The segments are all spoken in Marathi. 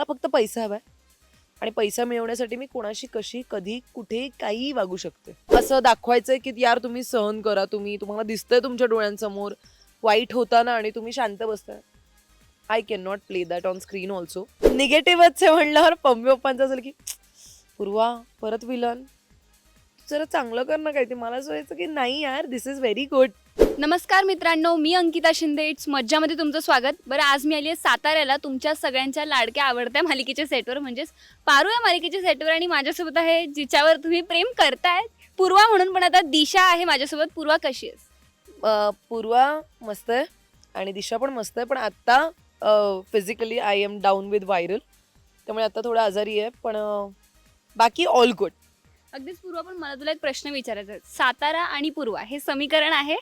मला फक्त पैसा हवाय आणि पैसा मिळवण्यासाठी मी कोणाशी कशी कधी कुठे काही वागू शकते. असं दाखवायचंय की यार तुम्ही सहन करा तुम्ही तुम्हाला दिसतंय तुमच्या डोळ्यांसमोर वाईट होताना आणि तुम्ही शांत बसताय. I can not play that on screen also निगेटिव्हच आहे म्हणल्यावर पम्मी पप्पांचं असेल की पूर्वा परत विलन जरा चांगलं कर ना काही ते मला असं व्हायचं की नाही यार दिस इज व्हेरी गुड नमस्कार मित्रांनो मी अंकिता शिंदे. इट्स मज्जामध्ये तुमचं स्वागत. बरं आज मी आली आहे साताऱ्याला. तुमच्या सगळ्यांच्या लाडक्या आवडत्या मालिकेच्या सेटवर म्हणजेच पारू या मालिकेच्या सेटवर आणि माझ्यासोबत आहे जिच्यावर तुम्ही प्रेम करताय. पूर्वा म्हणून पण आता दिशा आहे माझ्यासोबत. पूर्वा कशी आहेस? अं, पूर्वा मस्त आहे आणि दिशा पण मस्त आहे. पण आत्ता physically I am down with viral त्यामुळे आता थोडं आजारी आहे पण अं, बाकी ऑल गुड अगदीच पूर्वा पण मला तुला एक प्रश्न विचारायचा आहे. सातारा आणि पूर्वा हे समीकरण आहे?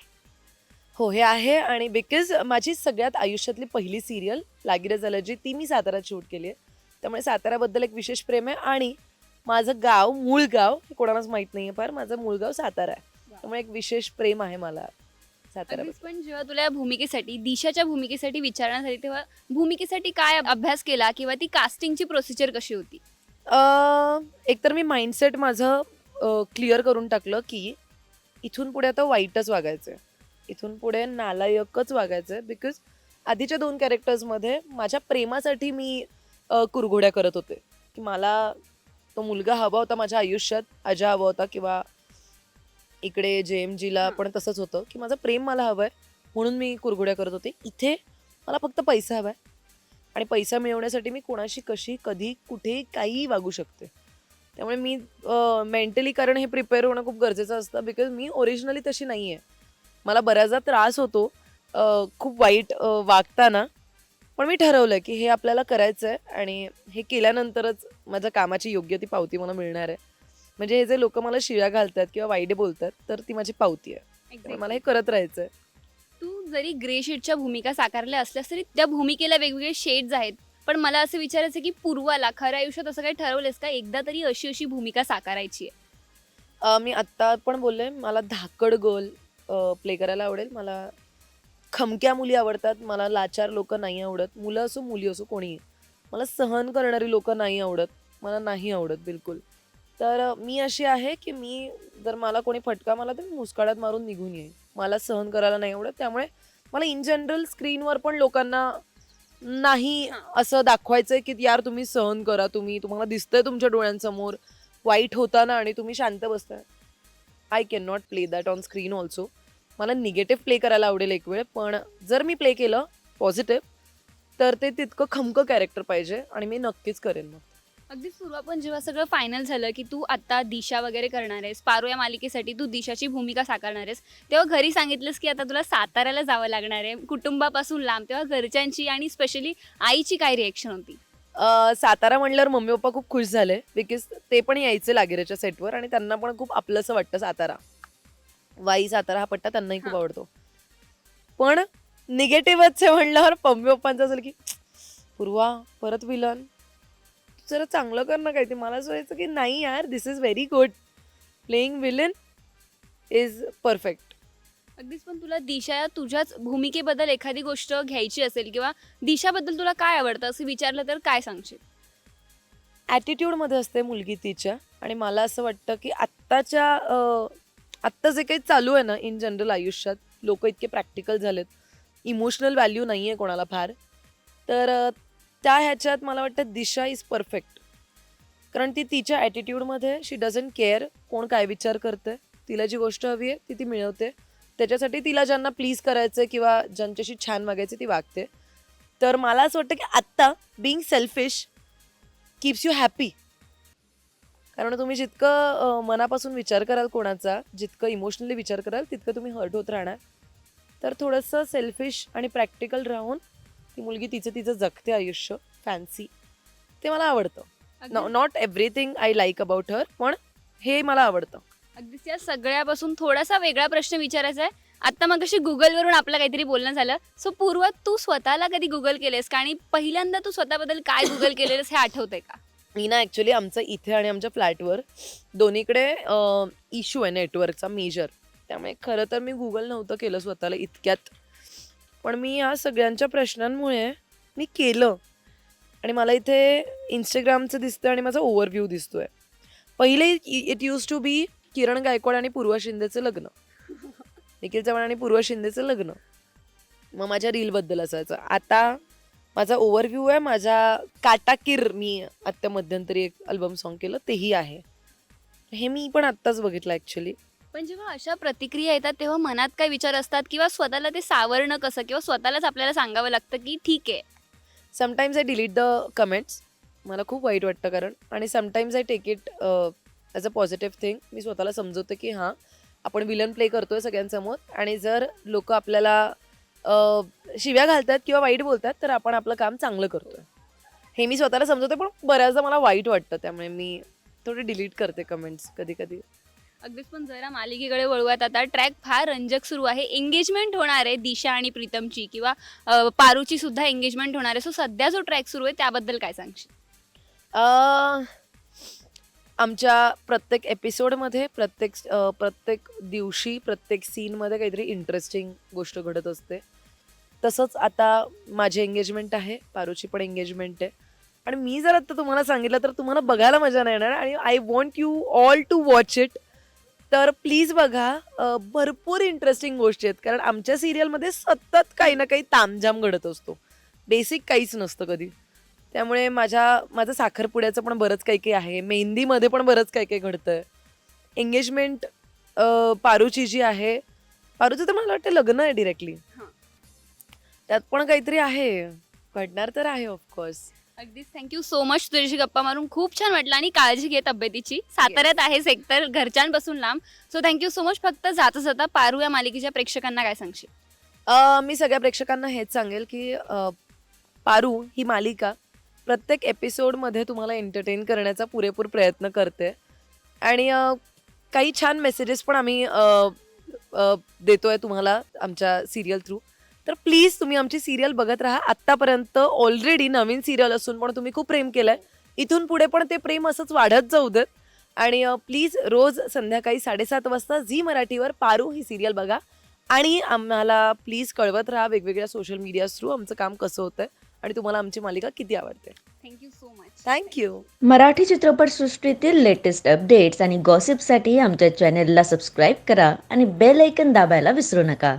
हो हे आहे आणि बिकॉज माझी सगळ्यात आयुष्यातली पहिली सिरियल लागिरे झालं जी ती मी साताऱ्यात शूट केली आहे त्यामुळे साताऱ्याबद्दल एक विशेष प्रेम आहे आणि माझं गाव मूळ गाव हे कोणालाच माहीत नाही आहे फार माझं मूळ गाव सातारा आहे. त्यामुळे एक विशेष प्रेम आहे मला पण जेव्हा तुला या भूमिकेसाठी दिशाच्या भूमिकेसाठी विचारण्यासाठी तेव्हा भूमिकेसाठी काय अभ्यास केला किंवा ती कास्टिंगची प्रोसिजर कशी होती? अं, एकतर मी माइंडसेट माझं क्लिअर करून टाकलं की इथून पुढे आता वाईटच वागायचं आहे इथून पुढे नालायकच वागायचं आहे बिकॉज आधीच्या दोन कॅरेक्टर्समध्ये माझ्या प्रेमासाठी मी कुरघोड्या करत होते. की मला तो मुलगा हवा होता माझ्या आयुष्यात अजा हवा होता किंवा इकडे जे एम जीला. पण तसंच होतं की माझं प्रेम मला हवं आहे म्हणून मी कुरघोड्या करत होते. इथे मला फक्त पैसा हवा आहे आणि पैसा मिळवण्यासाठी मी कोणाशी कशी कधी कुठे काहीही वागू शकते. त्यामुळे मी मेंटली कारण हे प्रिपेअर होणं खूप गरजेचं असतं बिकॉज मी ओरिजिनली तशी नाही आहे मला बऱ्याचदा त्रास होतो. खूप वाईट वागताना. पण मी ठरवलं की हे आपल्याला करायचं आहे आणि हे केल्यानंतरच माझ्या कामाची योग्य ती पावती मला मिळणार आहे. म्हणजे हे जे लोक मला शिव्या घालतात किंवा वाईट बोलतात तर ती माझी पावती आहे. मला हे करत राहायचं आहे तू जरी ग्रे शेडच्या भूमिका साकारल्या असल्यास तरी त्या भूमिकेला वेगवेगळे शेड्स आहेत. पण मला असं विचारायचं की पूर्वाला खऱ्या आयुष्यात असं काही ठरवलंस का? एकदा तरी अशी अशी भूमिका साकारायची आहे. मी आत्ता पण बोलले मला धाकड गर्ल प्ले करायला आवडेल. मला खमक्या मुली आवडतात. मला लाचार लोक नाही आवडत. मुलं असो मुली असो कोणीही. मला सहन करणारी लोक नाही आवडत. मला नाही आवडत बिलकुल. तर मी अशी आहे की मी जर मला कोणी फटका मला तर मी मुस्काळात मारून निघून येईन. मला सहन करायला नाही आवडत. त्यामुळे मला इन जनरल स्क्रीनवर पण लोकांना नाही असं दाखवायचं आहे की यार तुम्ही सहन करा तुम्ही तुम्हाला दिसतंय तुमच्या डोळ्यांसमोर. वाईट होताना आणि तुम्ही शांत बसताय. I can not play that on screen also मला निगेटिव्ह प्ले करायला आवडेल एक वेळ पण जर मी प्ले केलं पॉझिटिव्ह तर ते तितकं खमकं कॅरेक्टर पाहिजे आणि मी नक्कीच करेन मग. अगदीच पूर्वा पण जेव्हा सगळं फायनल झालं की तू आता दिशा वगैरे करणार आहेस पारो या मालिकेसाठी तू दिशाची भूमिका साकारणार आहेस तेव्हा घरी सांगितलंस की आता तुला साताऱ्याला जावं लागणार आहे कुटुंबापासून लांब तेव्हा घरच्यांची आणि स्पेशली आईची काय रिएक्शन होती? सातारा म्हणल्यावर मम्मी पप्पा खूप खुश झाले बिकॉज ते पण यायचे लागेरेच्या सेटवर आणि त्यांना पण खूप आपलंसं वाटतं सातारा. वाई सातारा हा पट्टा त्यांनाही खूप. आवडतो. पण निगेटिव्हच म्हणल्यावर मम्मी पप्पांचं असेल की पूर्वा परत विलन. जरा चांगलं कर ना काही ते मला असं व्हायचं की नाही यार this is very good playing villain is perfect अगदीच पण तुला दिशा या तुझ्याच भूमिकेबद्दल एखादी गोष्ट घ्यायची असेल किंवा दिशाबद्दल तुला काय आवडतं असं विचारलं तर काय सांगशील? ॲटिट्यूडमध्ये असते मुलगी तिच्या. आणि मला असं वाटतं की आत्ताच्या आत्ता जे काही चालू आहे ना इन जनरल आयुष्यात लोक इतके प्रॅक्टिकल झालेत. इमोशनल व्हॅल्यू नाही आहे कोणाला फार. तर त्या ह्याच्यात मला वाटतं दिशा इज परफेक्ट कारण ती तिच्या ॲटिट्यूडमध्ये शी डझंट केअर कोण काय विचार करते तिला जी गोष्ट हवी आहे ती ती मिळवते. त्याच्यासाठी तिला ज्यांना प्लीज करायचं किंवा ज्यांच्याशी छान वागायचं ती वागते. तर मला असं वाटतं की आत्ता being selfish keeps you happy कारण तुम्ही जितकं मनापासून विचार कराल कोणाचा जितकं इमोशनली विचार कराल तितकं तुम्ही हर्ट होत राहणार. तर थोडंसं सेल्फिश आणि प्रॅक्टिकल राहून ती मुलगी तिचं तिचं जगते आयुष्य फॅन्सी ते मला आवडतं. Not everything I like about her पण हे मला आवडतं. अगदीच या सगळ्यापासून थोडासा वेगळा प्रश्न विचारायचा आहे. आता मग कशी गुगलवरून आपलं काहीतरी बोलणं झालं. सो पूर्व तू स्वतःला कधी गुगल केलेस का? आणि पहिल्यांदा तू स्वतःबद्दल काय गुगल केलेलंस हे आठवतंय का? मी ना ॲक्च्युली आमचं इथे आणि आमच्या फ्लॅटवर दोन्हीकडे इश्यू आहे नेटवर्कचा मेजर त्यामुळे खरं तर मी गुगल नव्हतं केलं स्वतःला इतक्यात. पण मी या सगळ्यांच्या प्रश्नांमुळे मी केलं. आणि मला इथे इंस्टाग्रामचं दिसतं आणि माझा ओव्हरव्ह्यू दिसतोय. पहिले it use to be Kiran Gaikwad आणि पूर्वा शिंदेचं लग्न. निखिल चव्हाण आणि पूर्वा शिंदेचं लग्न. मग माझ्या रीलबद्दल असायचं. आता माझा ओव्हरव्ह्यू आहे माझा काटाकीर मी आत्ता मध्यंतरी एक अल्बम सॉन्ग केलं तेही आहे. हे मी पण आत्ताच बघितलं ॲक्च्युली पण जेव्हा अशा प्रतिक्रिया येतात तेव्हा मनात काय विचार असतात? किंवा स्वतःला ते सावरणं कसं? किंवा स्वतःलाच आपल्याला सांगावं लागतं की ठीक आहे. Sometimes I delete the comments मला खूप वाईट वाटतं कारण आणि sometimes I take it as a positive thing मी स्वतःला समजवते की हां आपण विलन प्ले करतोय सगळ्यांसमोर आणि जर लोक आपल्याला अ, शिव्या घालतात किंवा वाईट बोलतात तर आपण आपलं काम चांगलं करतोय. हे मी स्वतःला समजवते पण बऱ्याचदा मला वाईट वाटतं त्यामुळे मी थोडे डिलीट करते कमेंट्स कधी कधी अगदीच पण जरा मालिकेकडे वळूयात आता. ट्रॅक फार रंजक सुरू आहे. एंगेजमेंट होणार आहे दिशा आणि प्रीतमची किंवा अ, पारूची सुद्धा एंगेजमेंट होणार आहे. सो सध्या जो ट्रॅक सुरू आहे त्याबद्दल काय सांगशील? अ, आमच्या प्रत्येक एपिसोडमध्ये प्रत्येक प्रत्येक दिवशी प्रत्येक सीनमध्ये काहीतरी इंटरेस्टिंग गोष्ट घडत असते. तसंच आता माझी एंगेजमेंट आहे पारूची पण एंगेजमेंट आहे. आणि मी जर आता तुम्हाला सांगितलं तर तुम्हाला बघायला मजा नाही येणार. आणि I want you all to watch it तर प्लीज बघा भरपूर इंटरेस्टिंग गोष्टी आहेत. कारण आमच्या सिरियलमध्ये सतत काही ना काही तामझाम घडत असतो. बेसिक काहीच नसतं कधी. त्यामुळे माझ्या माझं साखरपुड्याचं पण बरंच काही काही आहे. मेहंदीमध्ये पण बरंच काही काही घडतंय. एंगेजमेंट पारूची जी आहे पारूचं तर मला वाटतं लग्न आहे डिरेक्टली. त्यात पण काहीतरी आहे. घडणार तर आहे ऑफकोर्स अगदीच. थँक्यू सो मच तुझ्याशी गप्पा मारून. खूप छान वाटलं आणि काळजी घे तब्येतीची. साताऱ्यात आहेस एकतर घरच्यांपासून लांब. सो थँक्यू सो मच फक्त जाता जाता पारू या मालिकेच्या प्रेक्षकांना काय सांगशील? मी सगळ्या प्रेक्षकांना हेच सांगेल की पारू ही मालिका प्रत्येक एपिसोडमध्ये तुम्हाला एंटरटेन करण्याचा पुरेपूर प्रयत्न करते. आणि काही छान मेसेजेस पण आम्ही देतोय तुम्हाला आमच्या सिरियल थ्रू तर प्लीज तुम्ही आमची सिरियल बघत राहा. आत्तापर्यंत ऑलरेडी नवीन सिरियल असून पण तुम्ही खूप प्रेम केलं आहे इथून पुढे पण ते प्रेम असंच वाढत जाऊ देत. आणि प्लीज रोज संध्याकाळी साडेसात वाजता झी मराठीवर पारू ही सिरियल बघा. आणि आम्हाला प्लीज कळवत राहा वेगवेगळ्या सोशल मीडिया थ्रू आमचं काम कसं होतंय. आणि तुम्हाला आमची मालिका किती आवडते. Thank you so much thank you Marathi चित्रपटसृष्टीतील लेटेस्ट अपडेट्स आणि गॉसिपसाठी आमच्या चॅनेलला सबस्क्राईब करा आणि बेल ऐकन दाबायला विसरू नका.